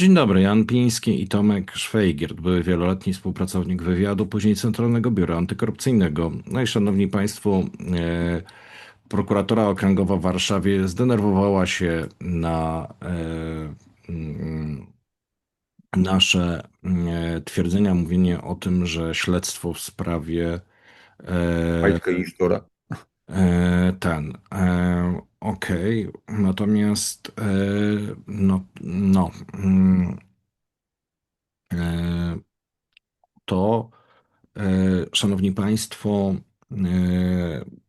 Dzień dobry, Jan Piński i Tomek Szwejgiert, były wieloletni współpracownik wywiadu, później Centralnego Biura Antykorupcyjnego. No i szanowni państwo, e, prokuratora okręgowa w Warszawie zdenerwowała się na e, mm, nasze e, twierdzenia, mówienie o tym, że śledztwo w sprawie e, Wojtka i. E, Ten. Okej. Natomiast e, no, no mm, e, to, e, szanowni państwo,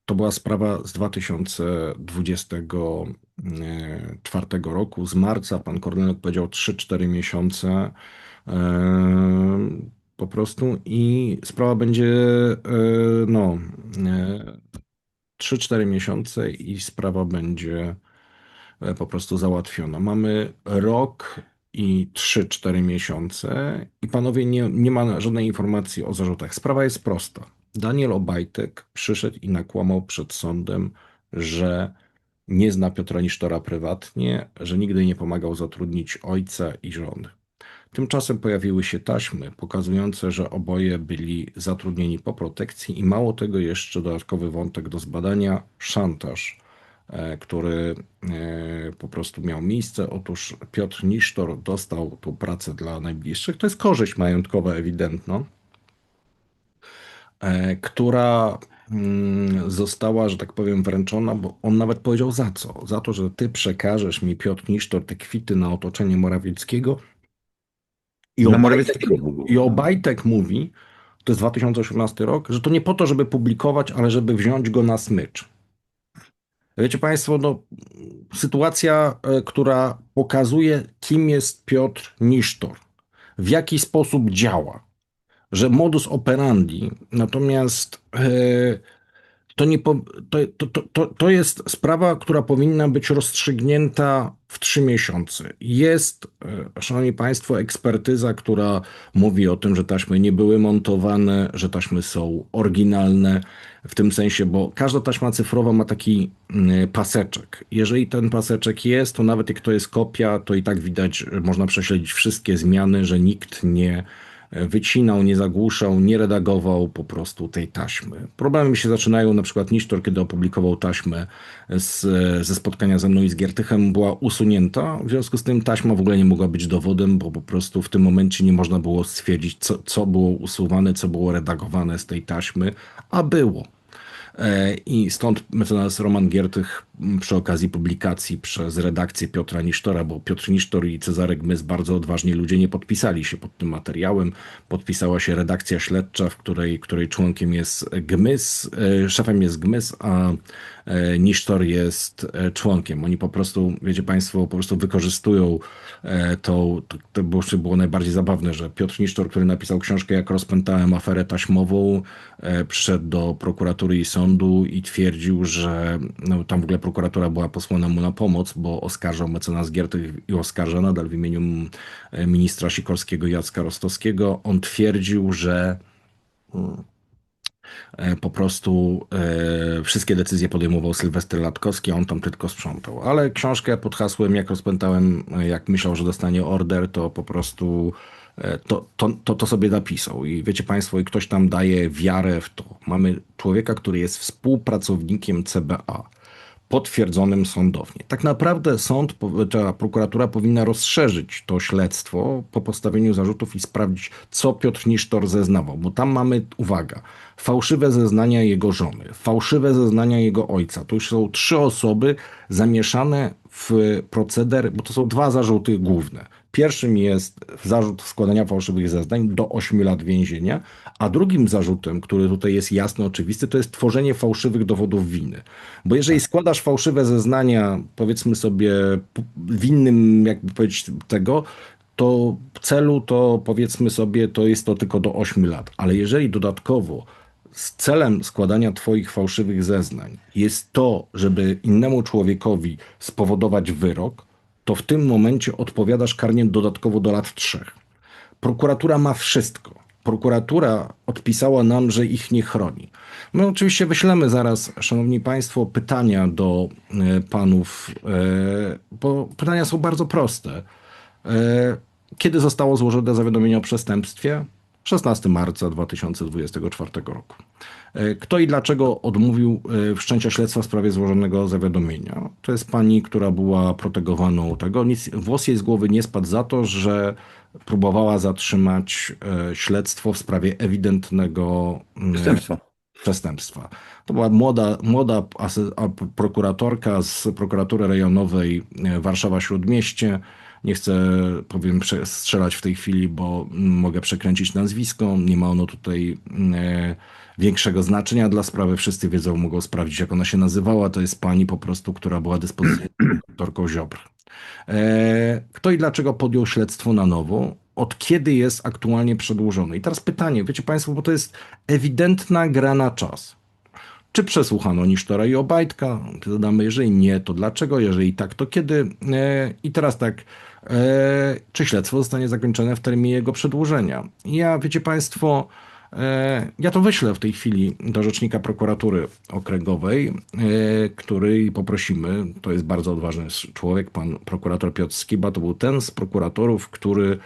to była sprawa z 2024 roku, z marca. Pan Kornelek powiedział 3-4 miesiące. Po prostu i sprawa będzie no 3-4 miesiące i sprawa będzie e, po prostu załatwiona. Mamy rok i 3-4 miesiące i panowie nie, nie ma żadnej informacji o zarzutach. Sprawa jest prosta. Daniel Obajtek przyszedł i nakłamał przed sądem, że nie zna Piotra Nisztora prywatnie, że nigdy nie pomagał zatrudnić ojca i żony. Tymczasem pojawiły się taśmy pokazujące, że oboje byli zatrudnieni po protekcji i mało tego jeszcze dodatkowy wątek do zbadania szantaż, e, który e, po prostu miał miejsce. Otóż Piotr Nisztor dostał tą pracę dla najbliższych. To jest korzyść majątkowa ewidentna, e, która mm, została, że tak powiem, wręczona, bo on nawet powiedział za co? Za to, że ty przekażesz mi Piotr Nisztor te kwity na otoczenie Morawieckiego i Obajtek, Morawieckiego było. I Obajtek mówi, to jest 2018 rok, że to nie po to, żeby publikować, ale żeby wziąć go na smycz. Wiecie Państwo, no, sytuacja, e, która pokazuje, kim jest Piotr Nisztor, w jaki sposób działa, że modus operandi, natomiast e, to, nie po, to, to, to- to, jest sprawa, która powinna być rozstrzygnięta w trzy miesiące. Jest, e, szanowni państwo, ekspertyza, która mówi o tym, że taśmy nie były montowane, że taśmy są oryginalne, w tym sensie, bo każda taśma cyfrowa ma taki mm, paseczek. Jeżeli ten paseczek jest, to nawet jak to jest kopia, to i tak widać, że można prześledzić wszystkie zmiany, że nikt nie wycinał, nie zagłuszał, nie redagował po prostu tej taśmy. Problemy się zaczynają, na przykład Nisztor, kiedy opublikował taśmę z, ze spotkania ze mną i z Giertychem, była usunięta, w związku z tym taśma w ogóle nie mogła być dowodem, bo po prostu w tym momencie nie można było stwierdzić, co, co było usuwane, co było redagowane z tej taśmy, a było. E, I stąd mecenas Roman Giertych przy okazji publikacji przez redakcję Piotra Nisztora, bo Piotr Nisztor i Cezary Gmys, bardzo odważni ludzie, nie podpisali się pod tym materiałem. Podpisała się redakcja śledcza, w której, której członkiem jest Gmys, e, szefem jest Gmys, a e, Nisztor jest e, członkiem. Oni po prostu, wiecie Państwo, po prostu wykorzystują tą, to, to było, było najbardziej zabawne, że Piotr Nisztor, który napisał książkę Jak rozpętałem aferę taśmową, przyszedł do prokuratury i sądu i twierdził, że no, tam w ogóle prokuratura była posłana mu na pomoc, bo oskarżał mecenas Giertych i oskarża nadal w imieniu e, ministra Sikorskiego Jacka Rostowskiego. On twierdził, że e, po prostu e, wszystkie decyzje podejmował Sylwester Latkowski, a on tam tylko sprzątał. Ale książkę pod hasłem Jak rozpętałem, jak myślał, że dostanie order, to po prostu to, to, to, to sobie napisał. I wiecie Państwo, i ktoś tam daje wiarę w to. Mamy człowieka, który jest współpracownikiem CBA potwierdzonym sądownie. Tak naprawdę sąd, ta prokuratura powinna rozszerzyć to śledztwo po postawieniu zarzutów i sprawdzić, co Piotr Nisztor zeznawał, bo tam mamy, uwaga, fałszywe zeznania jego żony, fałszywe zeznania jego ojca. To już są trzy osoby zamieszane w proceder, bo to są dwa zarzuty główne. Pierwszym jest zarzut składania fałszywych zeznań do 8 lat więzienia, a drugim zarzutem, który tutaj jest jasno oczywisty, to jest tworzenie fałszywych dowodów winy. Bo jeżeli składasz fałszywe zeznania, powiedzmy sobie, p- w innym, jakby powiedzieć, tego, to celu to powiedzmy sobie, to jest to tylko do 8 lat. Ale jeżeli dodatkowo z celem składania Twoich fałszywych zeznań jest to, żeby innemu człowiekowi spowodować wyrok, to w tym momencie odpowiadasz karnie dodatkowo do lat trzech. Prokuratura ma wszystko. Prokuratura odpisała nam, że ich nie chroni. My oczywiście wyślemy zaraz, szanowni państwo, pytania do e, panów, e, bo pytania są bardzo proste. E, Kiedy zostało złożone zawiadomienie o przestępstwie? 16 marca 2024 roku. Kto i dlaczego odmówił wszczęcia śledztwa w sprawie złożonego zawiadomienia? To jest pani, która była protegowaną tego. Nic, włos jej z głowy nie spadł za to, że próbowała zatrzymać e, śledztwo w sprawie ewidentnego mm, Przestępstwo. przestępstwa. To była młoda, młoda prokuratorka z prokuratury rejonowej e, Warszawa-Śródmieście. Nie chcę, powiem, strzelać w tej chwili, bo mogę przekręcić nazwisko. Nie ma ono tutaj mm, e, większego znaczenia dla sprawy. Wszyscy wiedzą, mogą sprawdzić, jak ona się nazywała. To jest pani po prostu, która była dyspozycyjną prokuratorką Ziobr. E, Kto i dlaczego podjął śledztwo na nowo? Od kiedy jest aktualnie przedłużone? I teraz pytanie, wiecie Państwo, bo to jest ewidentna gra na czas. Czy przesłuchano Nisztora i Obajtka? Dodamy, jeżeli nie, to dlaczego? Jeżeli tak, to kiedy? E, I teraz tak, czy śledztwo zostanie zakończone w terminie jego przedłużenia? Ja, wiecie Państwo, e, ja to wyślę w tej chwili do rzecznika prokuratury okręgowej, e, który poprosimy, to jest bardzo odważny człowiek, pan prokurator Piotr Skiba, to był ten z prokuratorów, który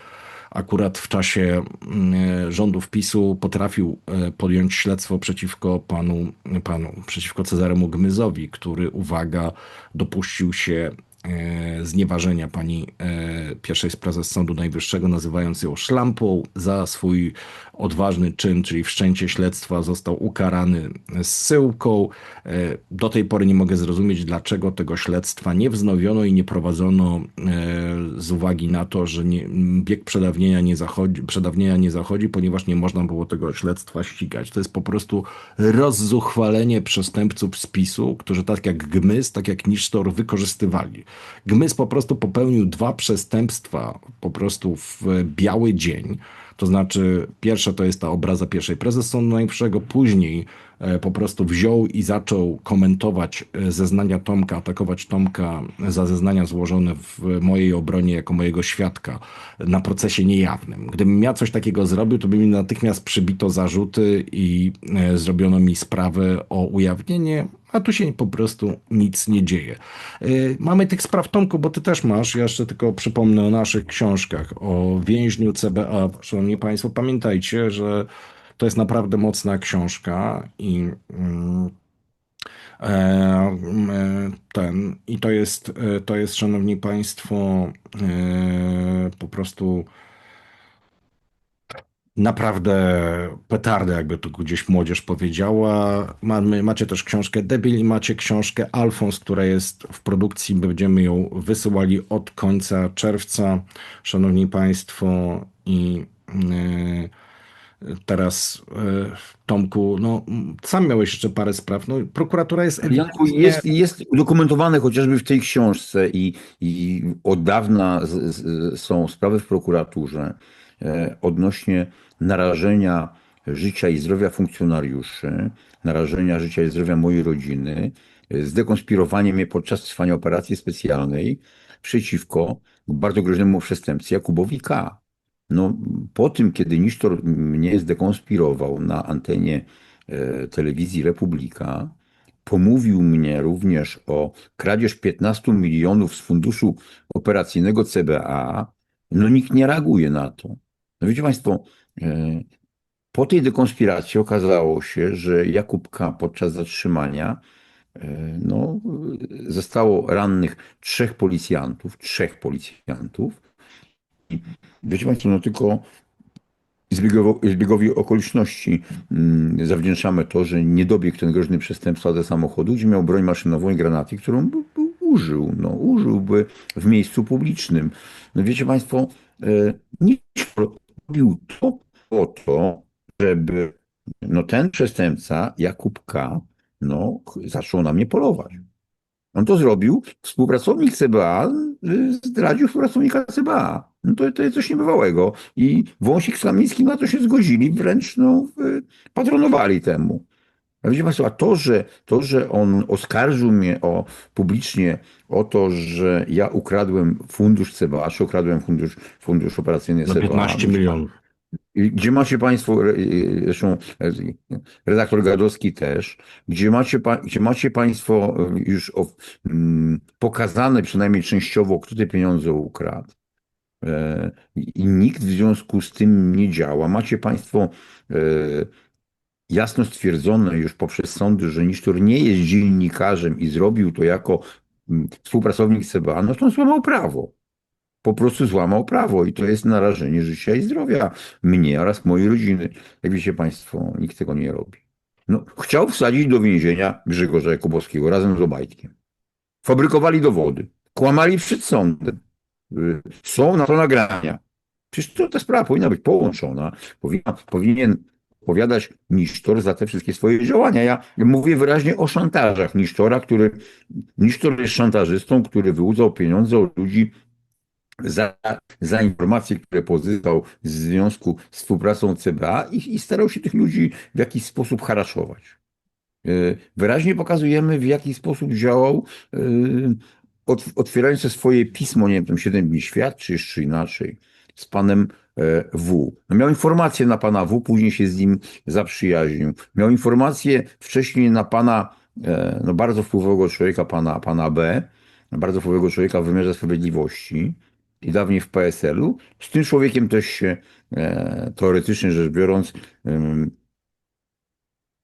akurat w czasie mm, rządów PiSu potrafił e, podjąć śledztwo przeciwko panu, panu przeciwko Cezaremu Gmyzowi, który, uwaga, dopuścił się e, znieważenia pani e, pierwszej prezes Sądu Najwyższego, nazywając ją szlampą za swój odważny czyn, czyli wszczęcie śledztwa, został ukarany zsyłką. E, Do tej pory nie mogę zrozumieć, dlaczego tego śledztwa nie wznowiono i nie prowadzono e, z uwagi na to, że nie, bieg przedawnienia nie, zachodzi, przedawnienia nie zachodzi, ponieważ nie można było tego śledztwa ścigać. To jest po prostu rozzuchwalenie przestępców z PiSu, którzy tak jak Gmys, tak jak Nisztor wykorzystywali. Gmys po prostu popełnił dwa przestępstwa po prostu w biały dzień. To znaczy, pierwsze to jest ta obraza pierwszej prezes Sądu Najwyższego, później e, po prostu wziął i zaczął komentować e, zeznania Tomka, atakować Tomka za zeznania złożone w mojej obronie jako mojego świadka na procesie niejawnym. Gdybym ja coś takiego zrobił, to by mi natychmiast przybito zarzuty i e, zrobiono mi sprawę o ujawnienie, a tu się po prostu nic nie dzieje. Mamy tych spraw, Tomku, bo ty też masz. Ja jeszcze tylko przypomnę o naszych książkach, o więźniu CBA. Szanowni Państwo, pamiętajcie, że to jest naprawdę mocna książka i mm, e, e, ten, i to jest, e, to jest, szanowni Państwo, po prostu naprawdę petardę, jakby tu gdzieś młodzież powiedziała. Mamy, macie też książkę Debil i macie książkę Alfons, która jest w produkcji. Będziemy ją wysyłali od końca czerwca, szanowni państwo. I teraz, e, Tomku, no, sam miałeś jeszcze parę spraw. No, prokuratura jest ewidentnie... jest, jest udokumentowane chociażby w tej książce i, i od dawna z, z, są sprawy w prokuraturze e, odnośnie narażenia życia i zdrowia funkcjonariuszy, narażenia życia i zdrowia mojej rodziny, e, zdekonspirowanie mnie podczas trwania operacji specjalnej przeciwko bardzo groźnemu przestępcy Jakubowi K. No, po tym, kiedy Nisztor mnie zdekonspirował na antenie e, telewizji Republika, pomówił mnie również o kradzież 15 milionów z funduszu operacyjnego CBA, no nikt nie reaguje na to. No wiecie Państwo, e, po tej dekonspiracji okazało się, że Jakub K. podczas zatrzymania e, no, zostało rannych trzech policjantów, trzech policjantów. Wiecie Państwo, no tylko zbiegowi okoliczności mm, zawdzięczamy to, że nie dobiegł ten groźny przestępca do samochodu, gdzie miał broń maszynową i granaty, którą by, by użył. No, użyłby w miejscu publicznym. No wiecie Państwo, e, nikt robił to po to, żeby no, ten przestępca, Jakub K., no, zaczął na mnie polować. On to zrobił, współpracownik CBA y, zdradził współpracownika CBA. No to, to jest coś niebywałego. I Wąsik z Kamińskim na to się zgodzili, wręcz no, patronowali temu. A wiecie Państwo, a to, że, to, że on oskarżył mnie o, publicznie o to, że ja ukradłem fundusz CBA, czy ukradłem fundusz, fundusz operacyjny CBA. 15 milionów. Gdzie macie Państwo, e, e, zresztą e, redaktor Gadowski też, gdzie macie, gdzie macie Państwo już mm, pokazane przynajmniej częściowo, kto te pieniądze ukradł. I nikt w związku z tym nie działa. Macie Państwo jasno stwierdzone już poprzez sądy, że Nisztor nie jest dziennikarzem i zrobił to jako mm, współpracownik CBA, no to on złamał prawo. Po prostu złamał prawo i to jest narażenie życia i zdrowia mnie oraz mojej rodziny. Jak wiecie Państwo, nikt tego nie robi. No, chciał wsadzić do więzienia Grzegorza Jakubowskiego razem z Obajtkiem. Fabrykowali dowody. Kłamali przed sądem. Y, Są na to nagrania. Przecież to, ta sprawa powinna być połączona. Powinna, powinien odpowiadać Nisztor za te wszystkie swoje działania. Ja mówię wyraźnie o szantażach Nisztora, który Nisztor jest szantażystą, który wyłudzał pieniądze od ludzi za, za informacje, które pozyskał w związku z współpracą CBA i, i starał się tych ludzi w jakiś sposób haraszować. Y, Wyraźnie pokazujemy, w jaki sposób działał, ot- otwierając swoje pismo, nie wiem, tam 7 dni świat, czy jeszcze inaczej, z panem e, W. No miał informację na pana W, później się z nim zaprzyjaźnił. Miał informację wcześniej na pana, e, no bardzo wpływowego człowieka, pana, pana B, bardzo wpływowego człowieka w wymiarze sprawiedliwości i dawniej w PSL-u. Z tym człowiekiem też się e, teoretycznie rzecz biorąc em,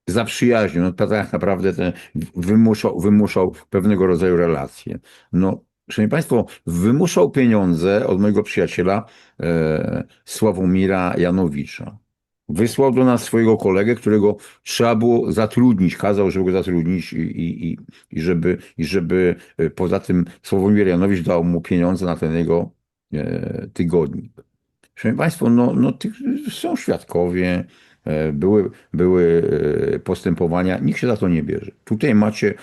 zaprzyjaźnił. No tak naprawdę ten wymuszał, wymuszał pewnego rodzaju relacje. No, Szanowni Państwo, wymuszał pieniądze od mojego przyjaciela e, Sławomira Janowicza. Wysłał do nas swojego kolegę, którego trzeba było zatrudnić, kazał, żeby go zatrudnić i, i, i, żeby, i żeby e, poza tym Sławomir Janowicz dał mu pieniądze na ten jego e, tygodnik. Szanowni Państwo, no, no tych, są świadkowie, e, były, były e, postępowania, nikt się za to nie bierze. Tutaj macie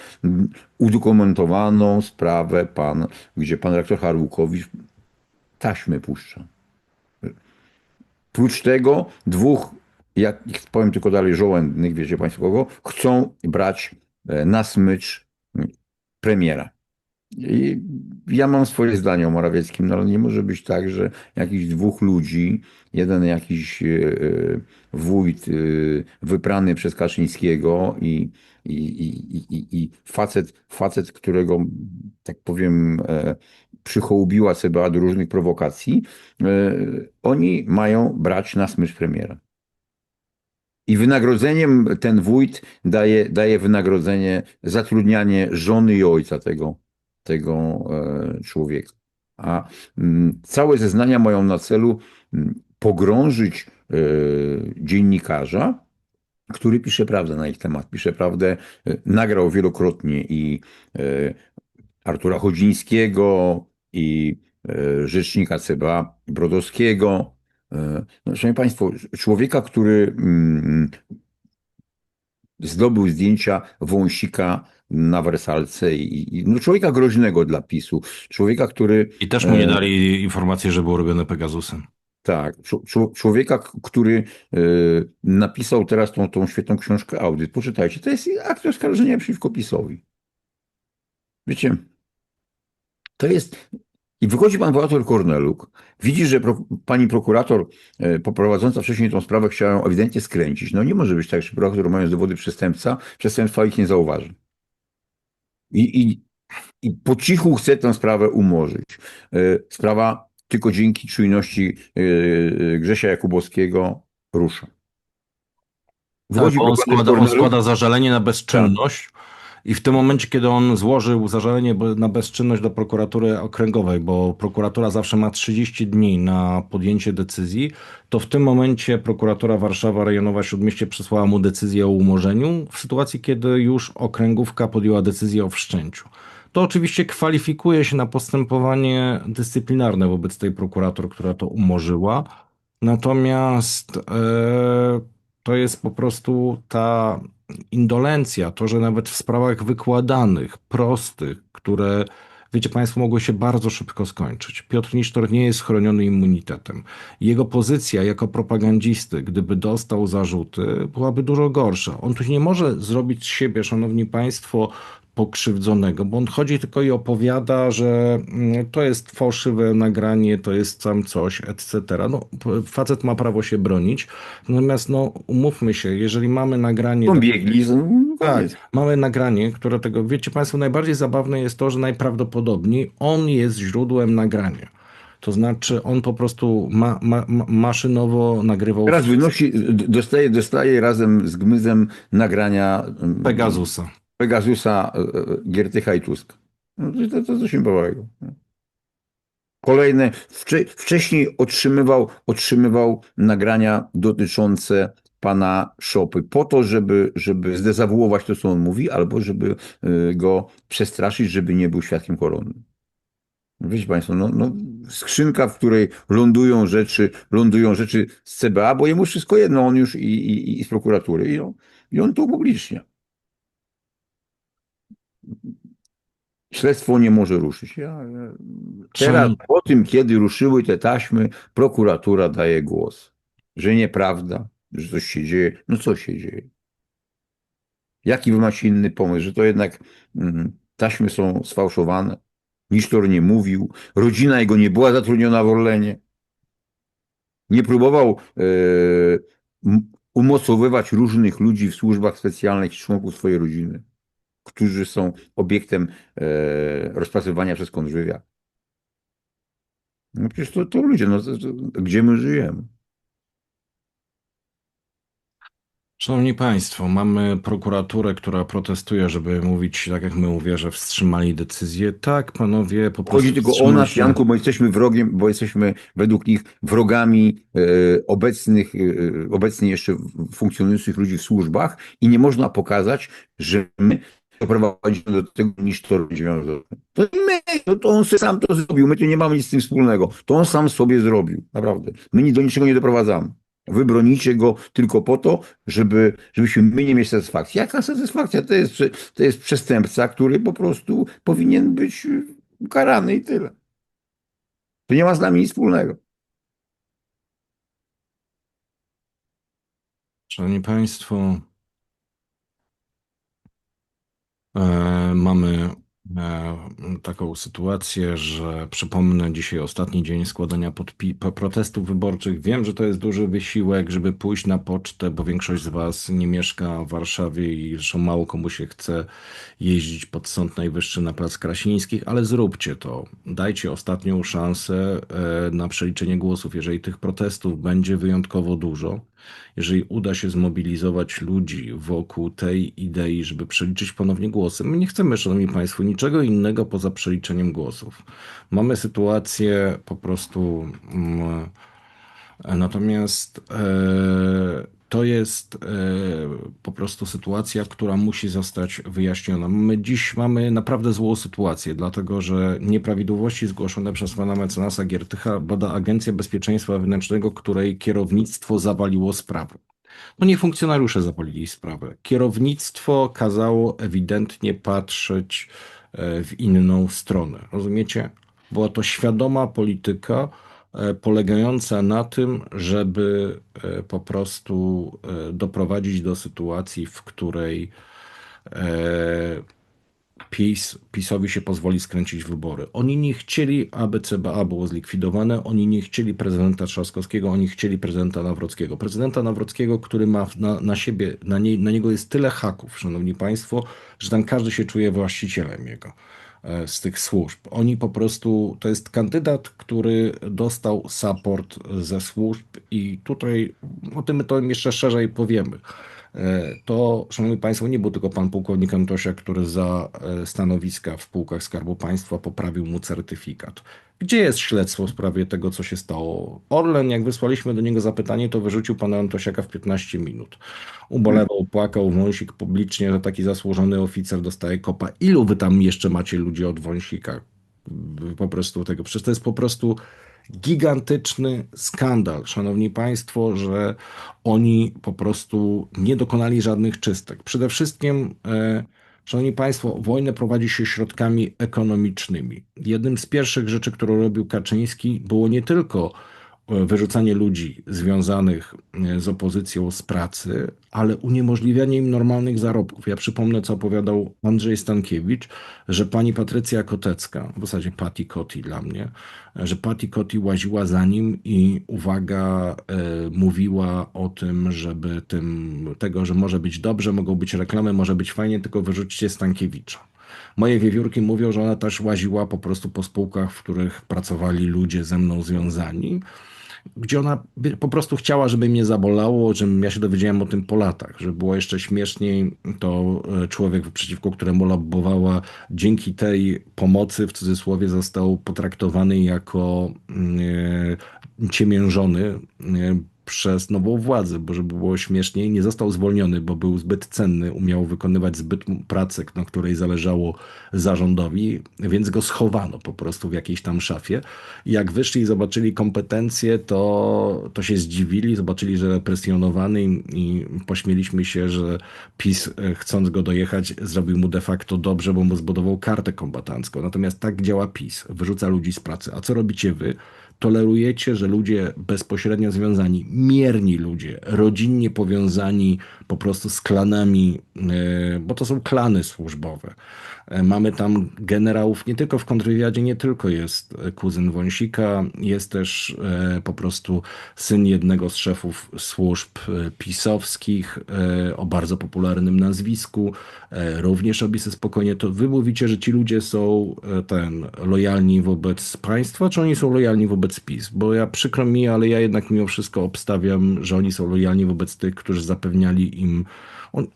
udokumentowaną sprawę, pan, gdzie pan rektor Harłukowicz taśmy puszcza. Prócz tego dwóch, jak powiem tylko dalej, żołędnych, wiecie Państwo kogo, chcą brać e, na smycz premiera. I ja mam swoje zdanie o Morawieckim, no ale nie może być tak, że jakichś dwóch ludzi, jeden jakiś e, e, wójt e, wyprany przez Kaczyńskiego i, i, i, i, i- facet, facet, którego, tak powiem, przychołubiła CBA do różnych prowokacji, oni mają brać na smycz premiera. I wynagrodzeniem ten wójt daje, daje wynagrodzenie, zatrudnianie żony i ojca tego, tego e, człowieka. A mm, całe zeznania mają na celu mm, pogrążyć e, dziennikarza, który pisze prawdę na ich temat. Pisze prawdę, e, nagrał wielokrotnie i Artura Chodzińskiego, i rzecznika CBA Brodowskiego. No, szanowni Państwo, człowieka, który mm, zdobył zdjęcia wąsika na wersalce i, i no, człowieka groźnego dla PiSu, człowieka, który I też mu nie E, dali informacji, że było robione Pegasusem. tak, człowieka, który e, napisał teraz tą, tą świetną książkę Audyt. Poczytajcie, to jest akt oskarżenia przeciwko PiSowi. Wiecie, to jest. I wychodzi pan prokurator Korneluk, widzi, że pro, pani prokurator e, poprowadząca wcześniej tą sprawę chciała ją ewidentnie skręcić. No nie może być tak, że prokurator mając dowody przestępca, przestępstwa ich nie zauważy. I, i, I po cichu chce tę sprawę umorzyć. E, Sprawa tylko dzięki czujności e, e, Grzesia Jakubowskiego rusza. Tak, on składa, on składa zażalenie na bezczynność i w tym momencie, kiedy on złożył zażalenie na bezczynność do prokuratury okręgowej, bo prokuratura zawsze ma 30 dni na podjęcie decyzji, to w tym momencie prokuratura Warszawa rejonowa Śródmieście przesłała mu decyzję o umorzeniu, w sytuacji, kiedy już okręgówka podjęła decyzję o wszczęciu. To oczywiście kwalifikuje się na postępowanie dyscyplinarne wobec tej prokurator, która to umorzyła. Natomiast e, to jest po prostu ta indolencja, to, że nawet w sprawach wykładanych, prostych, które, wiecie Państwo, mogły się bardzo szybko skończyć. Piotr Nisztor nie jest chroniony immunitetem. Jego pozycja jako propagandzisty, gdyby dostał zarzuty, byłaby dużo gorsza. On tu nie może zrobić z siebie, Szanowni Państwo, pokrzywdzonego, bo on chodzi tylko i opowiada, że mm, to jest fałszywe nagranie, to jest tam coś, etc. No, facet ma prawo się bronić, natomiast no, umówmy się, jeżeli mamy nagranie... są biegli, z- Tak, mamy nagranie, które tego, wiecie Państwo, najbardziej zabawne jest to, że najprawdopodobniej on jest źródłem nagrania. To znaczy on po prostu ma, ma, ma, maszynowo nagrywał Teraz wynosi, dostaje, dostaje razem z Gmyzem nagrania mm, Pegasusa. Pegasusa, e, e, Giertycha i Tusk. No to, to, coś niebywałego. Kolejne, wcze, wcześniej otrzymywał, otrzymywał nagrania dotyczące pana Szopy po to, żeby, żeby zdezawuować to, co on mówi, albo żeby e, go przestraszyć, żeby nie był świadkiem koronnym. Wiecie Państwo, no, no, skrzynka, w której lądują rzeczy, lądują rzeczy z CBA, bo jemu wszystko jedno, on już i, i, i z prokuratury i on, i on to upublicznia. Śledztwo nie może ruszyć. Ja, teraz, po tym, kiedy ruszyły te taśmy, prokuratura daje głos, że nieprawda, że coś się dzieje. No co się dzieje? Jaki wy macie inny pomysł, że to jednak mm, taśmy są sfałszowane? Nisztor nie mówił, rodzina jego nie była zatrudniona w Orlenie. Nie próbował m- umocowywać różnych ludzi w służbach specjalnych, członków swojej rodziny, którzy są obiektem e, rozpracowywania przez kontrwywiad. No przecież to, to ludzie, no, to, to, gdzie my żyjemy? Szanowni Państwo, mamy prokuraturę, która protestuje, żeby mówić, tak jak my mówię, że wstrzymali decyzję. Tak, panowie, po prostu Chodzi tylko o nas, się. Janku, bo jesteśmy wrogiem, bo jesteśmy według nich wrogami e, obecnych, e, obecnie jeszcze funkcjonujących ludzi w służbach i nie można pokazać, że my doprowadzimy do tego, niż to do To my, to, to on sam to zrobił, my tu nie mamy nic z tym wspólnego. To on sam sobie zrobił, naprawdę. My do niczego nie doprowadzamy. Wy bronicie go tylko po to, żeby, żebyśmy my nie mieli satysfakcji. Jaka satysfakcja? To jest, to jest przestępca, który po prostu powinien być karany i tyle. To nie ma z nami nic wspólnego. Szanowni Państwo, e, mamy e, taką sytuację, że przypomnę dzisiaj ostatni dzień składania protestów wyborczych. Wiem, że to jest duży wysiłek, żeby pójść na pocztę, bo większość z Was nie mieszka w Warszawie i zresztą mało komu się chce jeździć pod Sąd Najwyższy na Plac Krasińskich, ale zróbcie to. Dajcie ostatnią szansę e, na przeliczenie głosów. Jeżeli tych protestów będzie wyjątkowo dużo, jeżeli uda się zmobilizować ludzi wokół tej idei, żeby przeliczyć ponownie głosy. My nie chcemy, Szanowni Państwo, niczego innego poza przeliczeniem głosów. Mamy sytuację po prostu. mm, Natomiast e, to jest e, po prostu sytuacja, która musi zostać wyjaśniona. My dziś mamy naprawdę złą sytuację, dlatego że nieprawidłowości zgłoszone przez pana mecenasa Giertycha bada Agencja Bezpieczeństwa Wewnętrznego, której kierownictwo zawaliło sprawę. No nie funkcjonariusze zapalili sprawę. Kierownictwo kazało ewidentnie patrzeć e, w inną stronę. Rozumiecie? Była to świadoma polityka polegająca na tym, żeby e, po prostu e, doprowadzić do sytuacji, w której e, PiS, PiSowi się pozwoli skręcić wybory. Oni nie chcieli, aby CBA było zlikwidowane, oni nie chcieli prezydenta Trzaskowskiego, oni chcieli prezydenta Nawrockiego. Prezydenta Nawrockiego, który ma na, na siebie, na, nie, na niego jest tyle haków, szanowni państwo, że tam każdy się czuje właścicielem jego e, z tych służb. Oni po prostu, to jest kandydat, który dostał support ze służb i tutaj o tym to jeszcze szerzej powiemy. E, To, szanowni państwo, nie był tylko pan pułkownik Antosia, który za e, stanowiska w spółkach Skarbu Państwa poprawił mu certyfikat. Gdzie jest śledztwo w sprawie tego, co się stało? Orlen, jak wysłaliśmy do niego zapytanie, to wyrzucił pana Antosiaka w 15 minut. Ubolewał, płakał Wąsik publicznie, że taki zasłużony oficer dostaje kopa. Ilu wy tam jeszcze macie ludzi od Wąsika? Po prostu tego. Przecież to jest po prostu gigantyczny skandal, szanowni państwo, że oni po prostu nie dokonali żadnych czystek. Przede wszystkim, e, szanowni państwo, wojnę prowadzi się środkami ekonomicznymi. Jednym z pierwszych rzeczy, którą robił Kaczyński, było nie tylko wyrzucanie ludzi związanych e, z opozycją z pracy, ale uniemożliwianie im normalnych zarobków. Ja przypomnę, co opowiadał Andrzej Stankiewicz, że pani Patrycja Kotecka, w zasadzie Patti Koti dla mnie, że Patti Koti łaziła za nim i uwaga, e, mówiła o tym, żeby tym, tego, że może być dobrze, mogą być reklamy, może być fajnie, tylko wyrzućcie Stankiewicza. Moje wiewiórki mówią, że ona też łaziła po prostu po spółkach, w których pracowali ludzie ze mną związani, gdzie ona po prostu chciała, żeby mnie zabolało, żebym ja się dowiedziałem o tym po latach, żeby było jeszcze śmieszniej, to e, człowiek, przeciwko któremu lobbowała, dzięki tej pomocy, w cudzysłowie, został potraktowany jako e, ciemiężony e, przez nową władzę, bo żeby było śmieszniej, nie został zwolniony, bo był zbyt cenny, umiał wykonywać zbyt pracę, na której zależało zarządowi, więc go schowano po prostu w jakiejś tam szafie. Jak wyszli i zobaczyli kompetencje, to, to się zdziwili, zobaczyli, że represjonowany i, i pośmieliśmy się, że PiS e, chcąc go dojechać zrobił mu de facto dobrze, bo mu zbudował kartę kombatancką. Natomiast tak działa PiS, wyrzuca ludzi z pracy. A co robicie wy? Tolerujecie, że ludzie bezpośrednio związani, mierni ludzie, rodzinnie powiązani po prostu z klanami, e, bo to są klany służbowe. E, Mamy tam generałów, nie tylko w kontrwywiadzie, nie tylko jest kuzyn Wąsika, jest też e, po prostu syn jednego z szefów służb pisowskich o bardzo popularnym nazwisku. Również sobie spokojnie. To wy mówicie, że ci ludzie są ten, lojalni wobec państwa, czy oni są lojalni wobec PiS? Bo ja przykro mi, ale ja jednak mimo wszystko obstawiam, że oni są lojalni wobec tych, którzy zapewniali im on,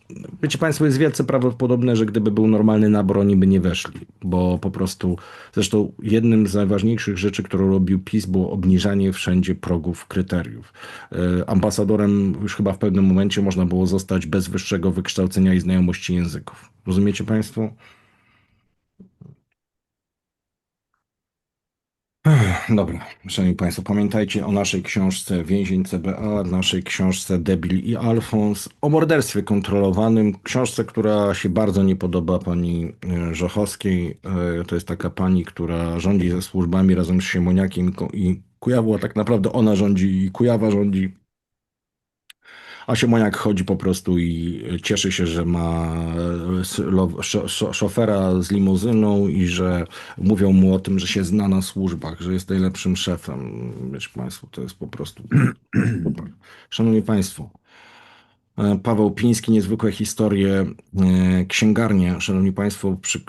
wiecie Państwo, jest wielce prawdopodobne, że gdyby był normalny nabór, oni by nie weszli, bo po prostu, zresztą jednym z najważniejszych rzeczy, którą robił PiS, było obniżanie wszędzie progów kryteriów. E, Ambasadorem już chyba w pewnym momencie można było zostać bez wyższego wykształcenia i znajomości języków. Rozumiecie Państwo? Dobra, szanowni Państwo, pamiętajcie o naszej książce Więzień CBA, naszej książce Debil i Alfons, o morderstwie kontrolowanym, książce, która się bardzo nie podoba pani e, Żochowskiej. E, To jest taka pani, która rządzi ze służbami razem z Siemoniakiem i Kujawą, a tak naprawdę ona rządzi i Kujawa rządzi. A Siemoniak chodzi po prostu i cieszy się, że ma e, szofera z limuzyną i że mówią mu o tym, że się zna na służbach, że jest najlepszym szefem. Wiecie Państwo, to jest po prostu. Szanowni Państwo, Paweł Piński, niezwykłe historie, e, księgarnia, szanowni państwo, przy, e,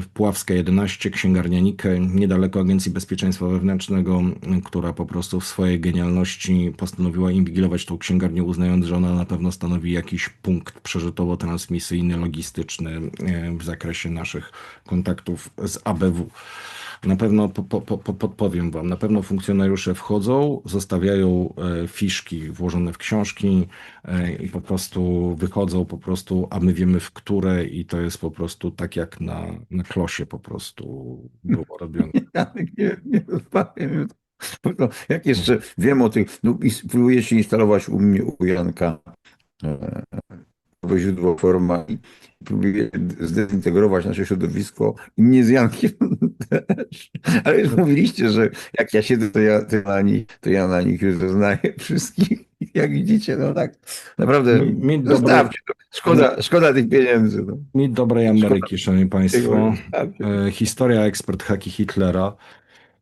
w Puławska 11, księgarnia Nike, niedaleko Agencji Bezpieczeństwa Wewnętrznego, która po prostu w swojej genialności postanowiła inwigilować tą księgarnię, uznając, że ona na pewno stanowi jakiś punkt przerzutowo-transmisyjny, logistyczny e, w zakresie naszych kontaktów z ABW. Na pewno po, po, po, po- podpowiem wam, na pewno funkcjonariusze wchodzą, zostawiają e, fiszki włożone w książki e, i po prostu wychodzą po prostu, a my wiemy w które i to jest po prostu tak jak na, na klosie po prostu było robione. Ja nie, nie rozpowiem. No, Jak jeszcze wiem o tych, no próbuję się instalować u mnie, u Janka, e, źródło forma i próbuję zdezintegrować nasze środowisko i mnie z Jankiem też. Ale już mówiliście, że jak ja siedzę, to ja, to ja, na, nich, to ja na nich już zaznaję wszystkich. Jak widzicie, no tak, naprawdę Mi- mieć dobre- zostawcie to. Szkoda, szkoda tych pieniędzy. No. Mit dobrej Ameryki, szanowni państwo. E, historia ekspert haki Hitlera.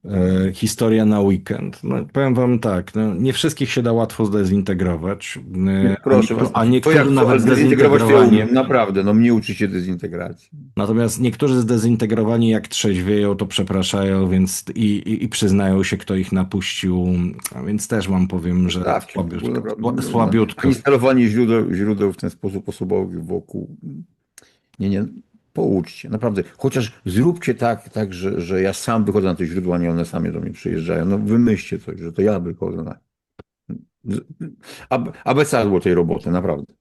E, historia na weekend. No, powiem wam tak, no, nie wszystkich się da łatwo zdezintegrować. E, Proszę a, was, niektórzy- a to niektórzy jak nawet zdezintegrować to ja umiem, naprawdę, no mnie uczy się dezintegracji. Natomiast niektórzy zdezintegrowani jak trzeźwieją, to przepraszają, więc i, i, i przyznają się, kto ich napuścił. A więc też wam powiem, że Stawcie, słabiutko. sła- no, słabiutko. Instalowanie źródeł, źródeł w ten sposób osobowych wokół. Nie, nie. Pouczcie, naprawdę. Chociaż zróbcie tak, tak że, że ja sam wychodzę na te źródła, nie one same do mnie przyjeżdżają. No wymyślcie coś, że to ja wychodzę na. Ab- Abecadło tej roboty, naprawdę.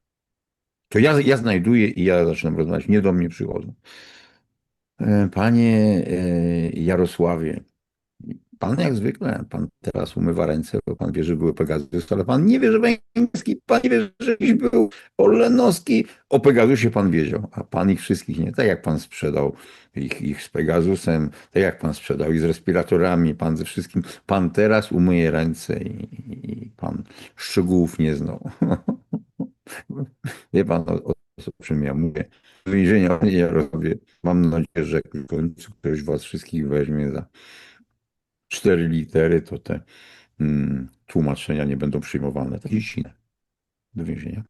To ja, ja znajduję i ja zaczynam rozmawiać, nie do mnie przychodzą. E, Panie e, Jarosławie, pan jak zwykle, pan teraz umywa ręce, bo pan wie, że były Pegasus, ale pan nie wie, że Węgierski, pan nie wie, że był Olenowski. O Pegasusie pan wiedział, a pan ich wszystkich nie. Tak jak pan sprzedał ich, ich z Pegasusem, tak jak pan sprzedał ich z respiratorami, pan ze wszystkim. Pan teraz umyje ręce i, i pan szczegółów nie znał. Wie pan, o, o czym ja mówię. Więzienia nie robię. Mam nadzieję, że w końcu ktoś was wszystkich weźmie za cztery litery, to te mm, tłumaczenia nie będą przyjmowane. Tak silne do więzienia.